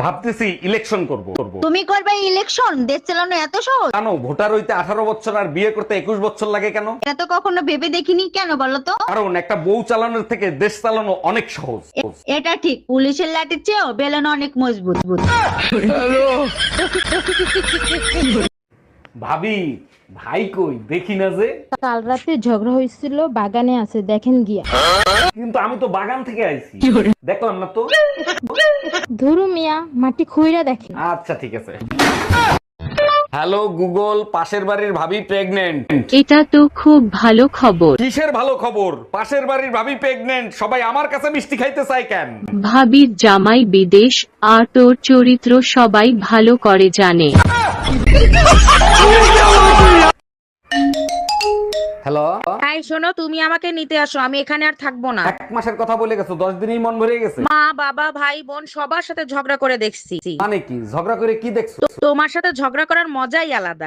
ভাবতেছি ইলেকশন করব। করব তুমি করবে ইলেকশন দেশ চালানো এত সহজ? কেন ভোটার হইতে আঠারো বছর আর বিয়ে করতে একুশ বছর লাগে কেন? এটা তো কখনো ভেবে দেখিনি কেন বলো তো? কারণ একটা বউ চালানোর থেকে দেশ চালানো অনেক সহজ। এটা ঠিক পুলিশের লাঠির চেয়েও বেলন অনেক মজবুত ভাবি ভাই কই? দেখি না যে। কাল রাতে ঝগড়া হয়েছিল বাগানে আছে দেখেন গিয়া। কিন্তু আমি তো বাগান থেকে আইছি। দেখলাম না তো? ধরু মিয়া মাটি খুইরা দেখে। আচ্ছা ঠিক আছে। হ্যালো গুগল পাশের বাড়ির ভাবি প্রেগনেন্ট এটা তো খুব ভালো খবর। কিসের ভালো খবর? পাশের বাড়ির ভাবি প্রেগনেন্ট সবাই আমার কাছে মিষ্টি খাইতে চায় কেন? ভাবির জামাই বিদেশ আর তোর চরিত্র সবাই ভালো করে জানে। হ্যালো? তাই শোনো তুমি আমাকে নিতে আসো আমি এখানে আর থাকব না। এক মাসের কথা বলে গেছো দশ দিনই মন ভরে গেছে। মা বাবা ভাই বোন সবার সাথে ঝগড়া করে দেখছি। মানে কি? ঝগড়া করে কি দেখছ? তোমার সাথে ঝগড়া করার মজাই আলাদা।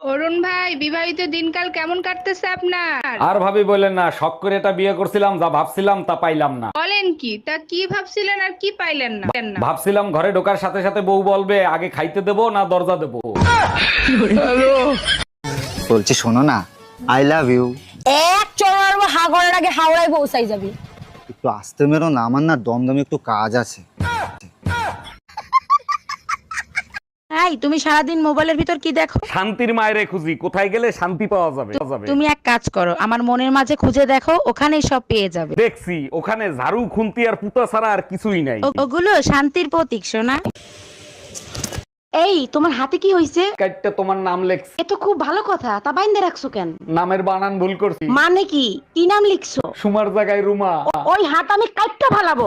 অরুণ ভাই বিবাহিত দিনকাল কেমন কাটতেছে আপনার? আর ভাবি বলেন না শখ করে এটা বিয়ে করছিলাম যা ভাবছিলাম তা পাইলাম না। বলেন কি তা কি ভাবছিলেন আর কি পাইলেন না? ভাবছিলাম ঘরে ঢোকার সাথে সাথে বউ বলবে আগে খাইতে দেবো না দরজা দেবো? বলছি শোনো না আই লাভ ইউ এক চড়ার হাগরের আগে হাওড়ায় পৌঁছাই যাবি। একটু আসতে মেরো না আমার না দমদমে একটু কাজ আছে। এই তুমি সারাদিন মোবাইলের ভিতর কি দেখো? শান্তির মায়েরে খুঁজি কোথায় গেলে শান্তি পাওয়া যাবে? তুমি এক কাজ করো আমার মনের মাঝে খুঁজে দেখো ওখানেই সব পেয়ে যাবে। দেখছি ওখানে ঝাড়ু খুন্তি আর পুতা ছাড়া আর কিছুই নাই। ওগুলো শান্তির প্রতীক সোনা। এই তোমার হাতে কি হইছে? কাইটটা তোমার নাম লেখছি। এ তো খুব ভালো কথা তা বাইন্দে রাখছো কেন? নামের বানান ভুল করছি। মানে কি? কি নাম লিখছো? সুমার জায়গায় রুমা। ওই হাত আমি কাটতে ফালাবো।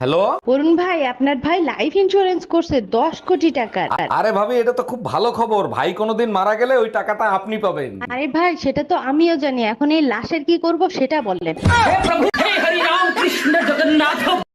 হ্যালো? অরুণ ভাই আপনার ভাই লাইফ ইন্স্যুরেন্স করছে দশ কোটি টাকার। আরে ভাবি এটা তো খুব ভালো খবর। ভাই কোনোদিন মারা গেলে ওই টাকাটা আপনি পাবেন। আরে ভাই সেটা তো আমিও জানি। এখন এই লাশের কি করব সেটা বললেন